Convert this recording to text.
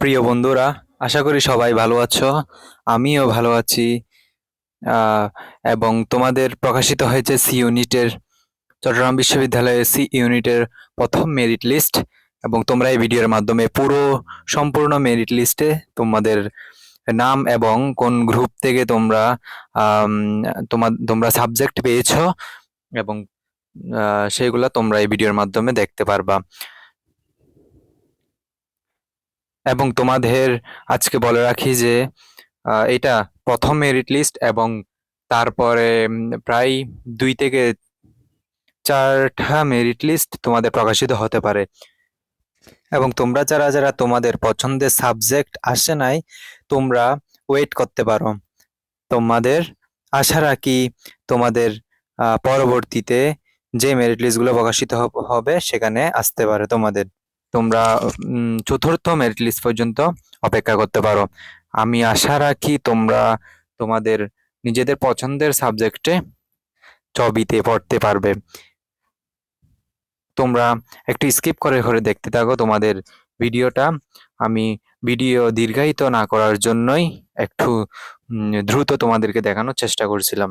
প্রিয় বন্ধুরা, আশা করি সবাই ভালো আছো। আমিও ভালো আছি। এবং তোমাদের প্রকাশিত হয়েছে সি ইউনিটের চট্টগ্রাম বিশ্ববিদ্যালয়ের সি ইউনিটের প্রথম মেরিট লিস্ট এবং তোমরা এই ভিডিওর মাধ্যমে পুরো সম্পূর্ণ মেরিট লিস্টে তোমাদের নাম এবং কোন গ্রুপ থেকে তোমরা তোমার তোমরা সাবজেক্ট পেয়েছ এবং সেগুলা তোমরা এই ভিডিওর মাধ্যমে দেখতে পারবা। এবং তোমাদের আজকে বলে রাখি যে এটা প্রথম মেরিট লিস্ট এবং তারপরে প্রায় দুই থেকে চারটা মেরিট লিস্ট তোমাদের প্রকাশিত হতে পারে। এবং তোমরা যারা যারা তোমাদের পছন্দের সাবজেক্ট আসে নাই, তোমরা ওয়েট করতে পারো। তোমাদের আশা রাখি তোমাদের পরবর্তীতে যে মেরিট লিস্টগুলো প্রকাশিত হবে সেখানে আসতে পারে তোমাদের। তোমরা চতুর্থ মেরিট লিস্ট পর্যন্ত অপেক্ষা করতে পারো। আমি আশা রাখি তোমরা তোমাদের নিজেদের পছন্দের সাবজেক্টে ছবিতে পড়তে পারবে। তোমরা একটু স্কিপ করে করে দেখতে থাকো তোমাদের ভিডিওটা। আমি ভিডিও দীর্ঘায়িত না করার জন্যই একটু দ্রুত তোমাদেরকে দেখানোর চেষ্টা করছিলাম।